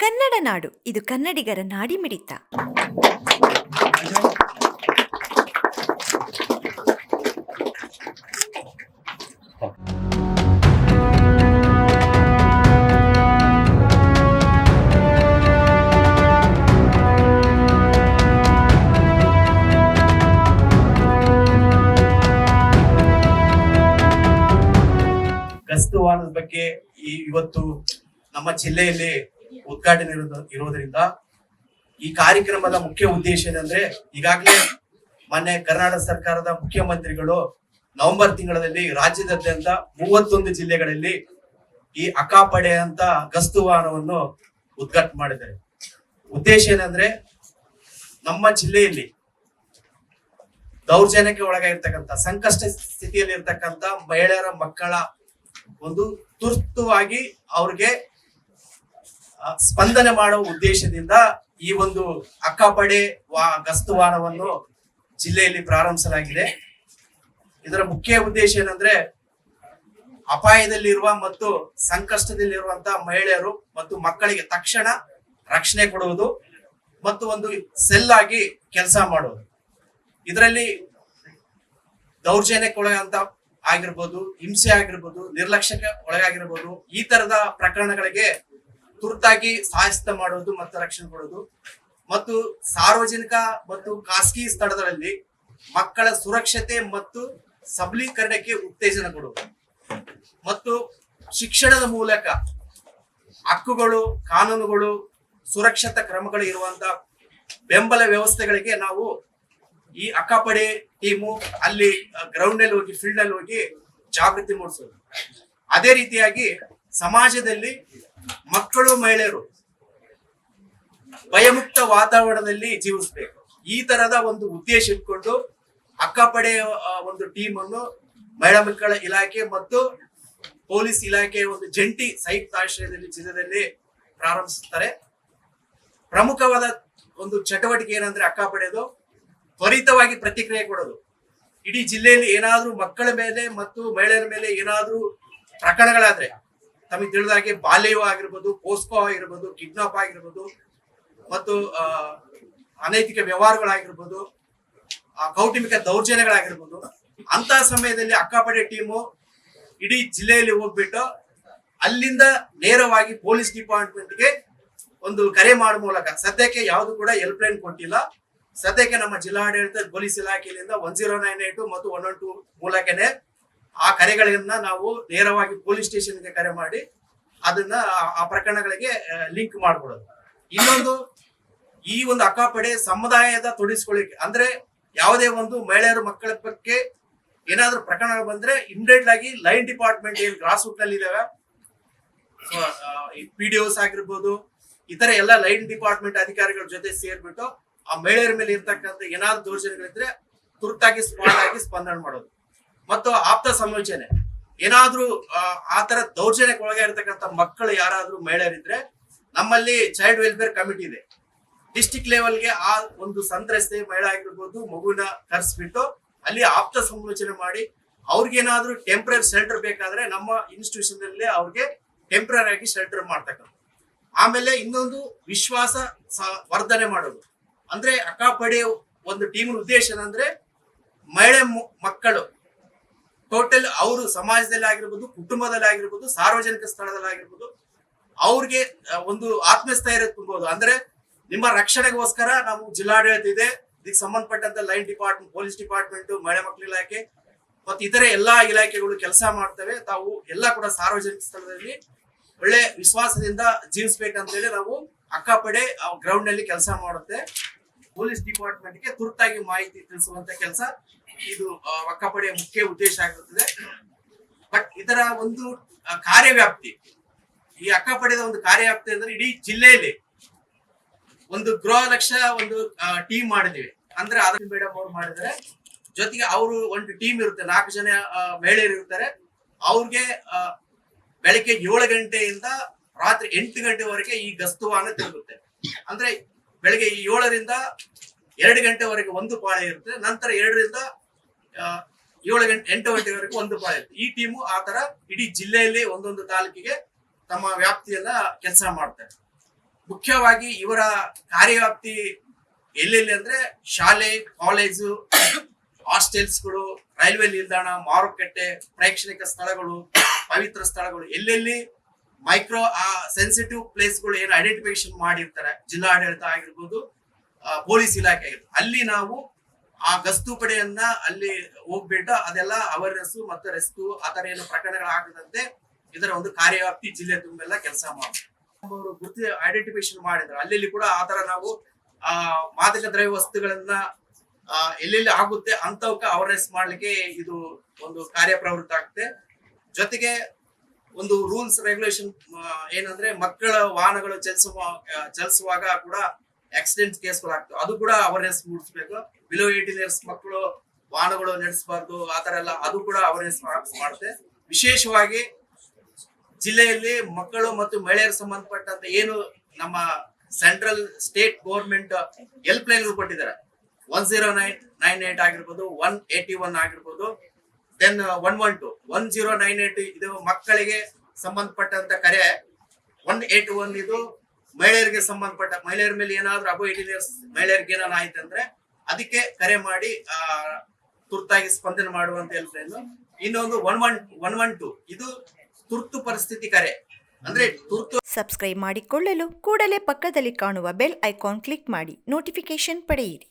ಕನ್ನಡ ನಾಡು. ಇದು ಕನ್ನಡಿಗರ ನಾಡಿಮಿಡಿತ. ಗಸ್ತು ವಾಹನದ ಬಗ್ಗೆ ಈ ಇವತ್ತು ನಮ್ಮ ಜಿಲ್ಲೆಯಲ್ಲಿ ಉದ್ಘಾಟನೆ ಇರುವುದರಿಂದ ಈ ಕಾರ್ಯಕ್ರಮದ ಮುಖ್ಯ ಉದ್ದೇಶ ಏನಂದ್ರೆ ಈಗಾಗಲೇ ಮೊನ್ನೆ ಕರ್ನಾಟಕ ಸರ್ಕಾರದ ಮುಖ್ಯಮಂತ್ರಿಗಳು ನವೆಂಬರ್ ತಿಂಗಳಲ್ಲಿ ರಾಜ್ಯದಾದ್ಯಂತ ಮೂವತ್ತೊಂದು ಜಿಲ್ಲೆಗಳಲ್ಲಿ ಈ ಅಕಾಪಡೆ ಅಂತ ಗಸ್ತು ವಾಹನವನ್ನು ಉದ್ಘಾಟನೆ ಮಾಡಿದ್ದಾರೆ. ಉದ್ದೇಶ ಏನಂದ್ರೆ ನಮ್ಮ ಜಿಲ್ಲೆಯಲ್ಲಿ ದೌರ್ಜನ್ಯಕ್ಕೆ ಒಳಗಾಗಿರ್ತಕ್ಕಂಥ, ಸಂಕಷ್ಟ ಸ್ಥಿತಿಯಲ್ಲಿ ಇರ್ತಕ್ಕಂಥ ಮಹಿಳೆಯರ ಮಕ್ಕಳ ಒಂದು ತುರ್ತುವಾಗಿ ಅವ್ರಿಗೆ ಸ್ಪಂದನೆ ಮಾಡುವ ಉದ್ದೇಶದಿಂದ ಈ ಒಂದು ಅಕ್ಕಪಡೆ ವಾ, ಗಸ್ತು ವಾರವನ್ನು ಜಿಲ್ಲೆಯಲ್ಲಿ ಪ್ರಾರಂಭಿಸಲಾಗಿದೆ. ಇದರ ಮುಖ್ಯ ಉದ್ದೇಶ ಏನಂದ್ರೆ ಅಪಾಯದಲ್ಲಿರುವ ಮತ್ತು ಸಂಕಷ್ಟದಲ್ಲಿರುವಂತ ಮಹಿಳೆಯರು ಮತ್ತು ಮಕ್ಕಳಿಗೆ ತಕ್ಷಣ ರಕ್ಷಣೆ ಕೊಡುವುದು ಮತ್ತು ಒಂದು ಸೆಲ್ ಆಗಿ ಕೆಲಸ ಮಾಡುವುದು. ಇದರಲ್ಲಿ ದೌರ್ಜನ್ಯಕ್ಕೆ ಒಳಗಂತ ಆಗಿರ್ಬೋದು, ಹಿಂಸೆ ಆಗಿರ್ಬೋದು, ನಿರ್ಲಕ್ಷ್ಯಕ್ಕೆ ಒಳಗಾಗಿರ್ಬೋದು ಈ ತರದ ಪ್ರಕರಣಗಳಿಗೆ ತುರ್ತಾಗಿ ಸಹಾಯಸ್ತ ಮಾಡುವುದು ಮತ್ತು ರಕ್ಷಣೆ ಕೊಡೋದು. ಮತ್ತು ಸಾರ್ವಜನಿಕ ಮತ್ತು ಖಾಸಗಿ ಸ್ಥಳಗಳಲ್ಲಿ ಮಕ್ಕಳ ಸುರಕ್ಷತೆ ಮತ್ತು ಸಬಲೀಕರಣಕ್ಕೆ ಉತ್ತೇಜನ ಕೊಡುವುದು ಮತ್ತು ಶಿಕ್ಷಣದ ಮೂಲಕ ಹಕ್ಕುಗಳು, ಕಾನೂನುಗಳು, ಸುರಕ್ಷತಾ ಕ್ರಮಗಳು ಇರುವಂತ ಬೆಂಬಲ ವ್ಯವಸ್ಥೆಗಳಿಗೆ ನಾವು ಈ ಅಕ್ಕಪಡೆ ಟೀಮು ಅಲ್ಲಿ ಗ್ರೌಂಡ್ ಅಲ್ಲಿ ಹೋಗಿ ಫೀಲ್ಡ್ ಅಲ್ಲಿ ಹೋಗಿ ಜಾಗೃತಿ ಮೂಡಿಸೋದು. ಅದೇ ರೀತಿಯಾಗಿ ಸಮಾಜದಲ್ಲಿ ಮಕ್ಕಳು ಮಹಿಳೆಯರು ಭಯಮುಕ್ತ ವಾತಾವರಣದಲ್ಲಿ ಜೀವಿಸಬೇಕು. ಈ ತರದ ಒಂದು ಉದ್ದೇಶ ಇಟ್ಕೊಂಡು ಅಕ್ಕಪಡೆ ಒಂದು ಟೀಮ್ ಅನ್ನು ಮಹಿಳಾ ಮಕ್ಕಳ ಇಲಾಖೆ ಮತ್ತು ಪೊಲೀಸ್ ಇಲಾಖೆ ಒಂದು ಜಂಟಿ ಸಂಯುಕ್ತ ಆಶ್ರಯದಲ್ಲಿ ಜಿಲ್ಲೆಯಲ್ಲಿ ಪ್ರಾರಂಭಿಸುತ್ತಾರೆ. ಪ್ರಮುಖವಾದ ಒಂದು ಚಟುವಟಿಕೆ ಏನಂದ್ರೆ ಅಕ್ಕ ಪಡೆಯೋದು ತ್ವರಿತವಾಗಿ ಪ್ರತಿಕ್ರಿಯೆ ಕೊಡೋದು. ಇಡೀ ಜಿಲ್ಲೆಯಲ್ಲಿ ಏನಾದ್ರೂ ಮಕ್ಕಳ ಮೇಲೆ ಮತ್ತು ಮಹಿಳೆಯರ ಮೇಲೆ ಏನಾದ್ರೂ ಪ್ರಕರಣಗಳಾದ್ರೆ ತಮಗೆ ತಿಳಿದ ಹಾಗೆ ಬಾಲ್ಯವೂ ಆಗಿರ್ಬೋದು ಪೋಸ್ಕೋ ಆಗಿರ್ಬೋದು ಕಿಡ್ನಾಪ್ ಆಗಿರ್ಬೋದು ಮತ್ತು ಅನೈತಿಕ ವ್ಯವಹಾರಗಳಾಗಿರ್ಬೋದು ಆ, ಕೌಟುಂಬಿಕ ದೌರ್ಜನ್ಯಗಳಾಗಿರ್ಬೋದು ಅಂತ ಸಮಯದಲ್ಲಿ ಅಕ್ಕಪಡೆ ಟೀಮು ಇಡೀ ಜಿಲ್ಲೆಯಲ್ಲಿ ಹೋಗ್ಬಿಟ್ಟು ಅಲ್ಲಿಂದ ನೇರವಾಗಿ ಪೊಲೀಸ್ ಡಿಪಾರ್ಟ್ಮೆಂಟ್ಗೆ ಒಂದು ಕರೆ ಮಾಡುವ ಮೂಲಕ ಸದ್ಯಕ್ಕೆ ಯಾವುದು ಕೂಡ ಹೆಲ್ಪ್ ಲೈನ್ ಕೊಟ್ಟಿಲ್ಲ. ಸದ್ಯಕ್ಕೆ ನಮ್ಮ ಜಿಲ್ಲಾಡಳಿತ ಪೊಲೀಸ್ ಇಲಾಖೆಯಿಂದ ಒನ್ ಜೀರೋ ನೈನ್ ಮತ್ತು ಒನ್ ಒನ್ ಟೂ ಮೂಲಕನೇ ಆ ಕರೆಗಳನ್ನ ನಾವು ನೇರವಾಗಿ ಪೊಲೀಸ್ ಸ್ಟೇಷನ್ಗೆ ಕರೆ ಮಾಡಿ ಅದನ್ನ ಆ- ಪ್ರಕರಣಗಳಿಗೆ ಲಿಂಕ್ ಮಾಡ್ಕೊಡೋದು ಇನ್ನೊಂದು, ಈ ಒಂದು ಅಕ್ಕಾಪಡೆ ಸಮುದಾಯದ ತೊಡಗಿಸ್ಕೊಳ್ಳಿಕ್ಕೆ, ಅಂದ್ರೆ ಯಾವುದೇ ಒಂದು ಮಹಿಳೆಯರು ಮಕ್ಕಳ ಬಗ್ಗೆ ಏನಾದ್ರೂ ಪ್ರಕರಣ ಬಂದ್ರೆ ಇಮಿಡಿಯೇಟ್ ಆಗಿ ಲೈನ್ ಡಿಪಾರ್ಟ್ಮೆಂಟ್ ಏನ್ ಗ್ರಾಸ್ ರೂಟ್ನಲ್ಲಿ ಇದಾವೆ ಪಿ ಡಿ ಓಸ್ ಆಗಿರ್ಬೋದು ಇತರ ಎಲ್ಲ ಲೈನ್ ಡಿಪಾರ್ಟ್ಮೆಂಟ್ ಅಧಿಕಾರಿಗಳ ಜೊತೆ ಸೇರ್ಬಿಟ್ಟು ಆ ಮಹಿಳೆಯರ ಮೇಲೆ ಇರ್ತಕ್ಕಂಥ ಏನಾದ್ರು ದೌರ್ಜನ್ಯಗಳಿದ್ರೆ ತುರ್ತಾಗಿ ಸ್ಪಾಟ್ ಆಗಿ ಸ್ಪಂದನೆ ಮಾಡೋದು. ಮತ್ತು ಆಪ್ತ ಸಂಯೋಜನೆ. ಏನಾದ್ರೂ ಆ, ತರ ದೌರ್ಜನ್ಯಕ್ಕೆ ಒಳಗಾಗಿರ್ತಕ್ಕಂಥ ಮಕ್ಕಳು ಯಾರಾದ್ರೂ ಮಹಿಳೆಯರಿದ್ರೆ ನಮ್ಮಲ್ಲಿ ಚೈಲ್ಡ್ ವೆಲ್ಫೇರ್ ಕಮಿಟಿ ಇದೆ. ಡಿಸ್ಟಿಕ್ ಲೆವೆಲ್ಗೆ ಆ ಒಂದು ಸಂತ್ರಸ್ತೆ ಮಹಿಳೆ ಆಗಿರ್ಬೋದು ಮಗುನ ಕರೆಸ್ಬಿಟ್ಟು ಅಲ್ಲಿ ಆಪ್ತ ಸಂಯೋಜನೆ ಮಾಡಿ ಅವ್ರಿಗೇನಾದ್ರೂ ಟೆಂಪ್ರರಿ ಶೆಲ್ಟರ್ ಬೇಕಾದ್ರೆ ನಮ್ಮ ಇನ್ಸ್ಟಿಟ್ಯೂಷನ್ ಅಲ್ಲಿ ಅವ್ರಿಗೆ ಟೆಂಪ್ರರಿ ಆಗಿ ಶೆಲ್ಟರ್ ಮಾಡ್ತಕ್ಕಂಥ ಆಮೇಲೆ ಇನ್ನೊಂದು ವಿಶ್ವಾಸ ವರ್ಧನೆ ಮಾಡೋದು. ಅಂದ್ರೆ ಅಕ್ಕಪಡಿ ಒಂದು ಟೀಮ್ ಉದ್ದೇಶ ಏನಂದ್ರೆ ಮಹಿಳೆ ಮಕ್ಕಳು ಟೋಟಲ್ ಅವರು ಸಮಾಜದಲ್ಲಿ ಆಗಿರ್ಬೋದು, ಕುಟುಂಬದಲ್ಲಿ ಆಗಿರ್ಬೋದು, ಸಾರ್ವಜನಿಕ ಸ್ಥಳದಲ್ಲಿ ಆಗಿರ್ಬೋದು, ಅವ್ರಿಗೆ ಒಂದು ಆತ್ಮಸ್ಥೈರ್ಯ ತುಂಬೋದು. ಅಂದ್ರೆ ನಿಮ್ಮ ರಕ್ಷಣೆಗೋಸ್ಕರ ನಾವು ಜಿಲ್ಲಾಡಳಿತ ಇದೆ, ಇದಕ್ಕೆ ಸಂಬಂಧಪಟ್ಟಂತ ಲೈನ್ ಡಿಪಾರ್ಟ್ಮೆಂಟ್, ಪೊಲೀಸ್ ಡಿಪಾರ್ಟ್ಮೆಂಟ್, ಮಹಿಳಾ ಮಕ್ಕಳ ಇಲಾಖೆ, ಮತ್ತೆ ಇತರೆ ಎಲ್ಲಾ ಇಲಾಖೆಗಳು ಕೆಲಸ ಮಾಡ್ತವೆ. ತಾವು ಎಲ್ಲ ಕೂಡ ಸಾರ್ವಜನಿಕ ಸ್ಥಳದಲ್ಲಿ ಒಳ್ಳೆ ವಿಶ್ವಾಸದಿಂದ ಜೀವಿಸ್ಬೇಕಂತೇಳಿ ನಾವು ಅಕ್ಕಪಡೆ ಗ್ರೌಂಡ್ನಲ್ಲಿ ಕೆಲಸ ಮಾಡುತ್ತೆ. ಪೊಲೀಸ್ ಡಿಪಾರ್ಟ್ಮೆಂಟ್ಗೆ ತುರ್ತಾಗಿ ಮಾಹಿತಿ ತಿಳಿಸುವಂತ ಕೆಲಸ ಇದು ವಕ್ಕಪಡೆಯ ಮುಖ್ಯ ಉದ್ದೇಶ ಆಗಿರುತ್ತದೆ. ಬಟ್ ಇದರ ಒಂದು ಕಾರ್ಯವ್ಯಾಪ್ತಿ, ಈ ಅಕ್ಕಪಡೆದ ಒಂದು ಕಾರ್ಯವ್ಯಾಪ್ತಿ ಅಂದ್ರೆ ಇಡೀ ಜಿಲ್ಲೆಯಲ್ಲಿ ಒಂದು ಗೃಹ ಲಕ್ಷ ಒಂದು ಟೀಮ್ ಮಾಡಿದೀವಿ ಅಂದ್ರೆ ಅದನ್ನ ಮೇಡಮ್ ಅವ್ರು ಮಾಡಿದ್ದಾರೆ. ಜೊತೆಗೆ ಅವರು ಒಂದು ಟೀಮ್ ಇರುತ್ತೆ, ನಾಲ್ಕು ಜನ ಮಹಿಳೆಯರು ಇರ್ತಾರೆ. ಅವ್ರಿಗೆ ಬೆಳಗ್ಗೆ ಏಳು ಗಂಟೆಯಿಂದ ರಾತ್ರಿ ಎಂಟು ಗಂಟೆವರೆಗೆ ಈ ಗಸ್ತುವಾನ ತಿರುಗುತ್ತೆ ಅಂದ್ರೆ ಬೆಳಗ್ಗೆ ಏಳರಿಂದ ಎರಡು ಗಂಟೆವರೆಗೆ ಒಂದು ಪಾಳೆ ಇರುತ್ತೆ. ನಂತರ ಎರಡರಿಂದ ಏಳು ಗಂಟೆ, ಎಂಟು ಗಂಟೆವರೆಗೂ ಒಂದು ಪಾಳೆ ಈ ಟೀಮು ಆ ತರ ಇಡೀ ಜಿಲ್ಲೆಯಲ್ಲಿ ಒಂದೊಂದು ತಾಲೂಕಿಗೆ ತಮ್ಮ ವ್ಯಾಪ್ತಿಯನ್ನ ಕೆಲಸ ಮಾಡ್ತಾರೆ. ಮುಖ್ಯವಾಗಿ ಇವರ ಕಾರ್ಯವ್ಯಾಪ್ತಿ ಎಲ್ಲೆಲ್ಲಿ ಅಂದ್ರೆ ಶಾಲೆ ಕಾಲೇಜು ಹಾಸ್ಟೆಲ್ಸ್ಗಳು ರೈಲ್ವೆ ನಿಲ್ದಾಣ, ಮಾರುಕಟ್ಟೆ ಪ್ರೇಕ್ಷಣಿಕ ಸ್ಥಳಗಳು, ಪವಿತ್ರ ಸ್ಥಳಗಳು, ಎಲ್ಲೆಲ್ಲಿ ಮೈಕ್ರೋ ಆ ಸೆನ್ಸಿಟಿವ್ ಪ್ಲೇಸ್ಗಳು ಏನು ಐಡೆಂಟಿಫಿಕೇಶನ್ ಮಾಡಿರ್ತಾರೆ ಜಿಲ್ಲಾ ಆಡಳಿತ ಆಗಿರ್ಬೋದು ಪೊಲೀಸ್ ಇಲಾಖೆ ಆಗಿರ್ಬೋದು, ಅಲ್ಲಿ ನಾವು ಆ ಗಸ್ತು ಪಡೆಯನ್ನ ಅಲ್ಲಿ ಹೋಗ್ಬಿಟ್ಟು ಅದೆಲ್ಲ ಅವೇರ್ನೆಸ್ ಮತ್ತು ಆ ಆತರ ಏನು ಪ್ರಕರಣಗಳು ಆಗದಂತೆ ಇದರ ಒಂದು ಕಾರ್ಯವ್ಯಾಪ್ತಿ ಜಿಲ್ಲೆ ತುಂಬೆಲ್ಲ ಕೆಲಸ ಅವರು ಗುರ್ತಿ ಐಡೆಂಟಿಫಿಕೇಶನ್ ಮಾಡಿದ್ರು. ಅಲ್ಲಿ ಕೂಡ ಆತರ ನಾವು, ಆ, ಮಾದಕ ದ್ರವ್ಯ ವಸ್ತುಗಳನ್ನ ಎಲ್ಲೆಲ್ಲಿ ಆಗುತ್ತೆ ಅಂತವಕ್ಕೆ ಅವೇರ್ನೆಸ್ ಮಾಡ್ಲಿಕ್ಕೆ ಇದು ಒಂದು ಕಾರ್ಯಪ್ರವೃತ್ತ ಆಗುತ್ತೆ ಜೊತೆಗೆ ಒಂದು ರೂಲ್ಸ್ ರೆಗ್ಯುಲೇಷನ್ ಏನಂದ್ರೆ ಮಕ್ಕಳ ವಾಹನಗಳು ಚಲಿಸುವ ಚಲಿಸುವಾಗ ಕೂಡ ಆಕ್ಸಿಡೆಂಟ್ ಕೇಸ್ಗಳು ಆಗ್ತವೆ. ಅದು ಕೂಡ ಅವೇರ್ನೆಸ್ ಮೂಡಿಸ್ಬೇಕು. ಬಿಲೋ ಏಟೀನ್ ಇಯರ್ಸ್ ಮಕ್ಕಳು ವಾಹನಗಳು ನಡೆಸಬಾರ್ದು ಆತರ ಎಲ್ಲ ಅದು ಕೂಡ ಅವೇರ್ನೆಸ್ ಮಾಡುತ್ತೆ. ವಿಶೇಷವಾಗಿ ಜಿಲ್ಲೆಯಲ್ಲಿ ಮಕ್ಕಳು ಮತ್ತು ಮಹಿಳೆಯರು ಸಂಬಂಧಪಟ್ಟಂತ ಏನು ನಮ್ಮ central state government help line ಕೊಟ್ಟಿದ್ದಾರೆ. One zero nine nine eight ಆಗಿರ್ಬೋದು ಒನ್ ಏಟಿ ಒನ್ ಆಗಿರ್ಬೋದು then one one two one zero nine eight ಇದು ಮಕ್ಕಳಿಗೆ ಸಂಬಂಧಪಟ್ಟಂತ ಕರೆ. ಒನ್ ಏಟ್ ಒನ್ ಇದು ಮಹಿಳೆಯರಿಗೆ ಸಂಬಂಧಪಟ್ಟ, ಮಹಿಳೆಯರ ಮೇಲೆ ಏನಾದ್ರೂ ಅಬೋ ಏಟೀನ್ ಇಯರ್ಸ್ ಮಹಿಳೆಯರಿಗೆ ಏನಾದ್ರು ಆಯ್ತಂದ್ರೆ ಅದಕ್ಕೆ ಕರೆ ಮಾಡಿ, ಆ, ತುರ್ತಾಗಿ ಸ್ಪಂದನೆ ಮಾಡುವಂತ ಇದ್ದು ಇನ್ನೊಂದು one one one one two ಇದು ತುರ್ತು ಪರಿಸ್ಥಿತಿ ಕರೆ. ಅಂದ್ರೆ ತುರ್ತು ಸಬ್ಸ್ಕ್ರೈಬ್ ಮಾಡಿಕೊಳ್ಳಲು ಕೂಡಲೇ ಪಕ್ಕದಲ್ಲಿ ಕಾಣುವ ಬೆಲ್ ಐಕಾನ್ ಕ್ಲಿಕ್ ಮಾಡಿ. ನೋಟಿಫಿಕೇಶನ್ ಪಡೆಯಿರಿ.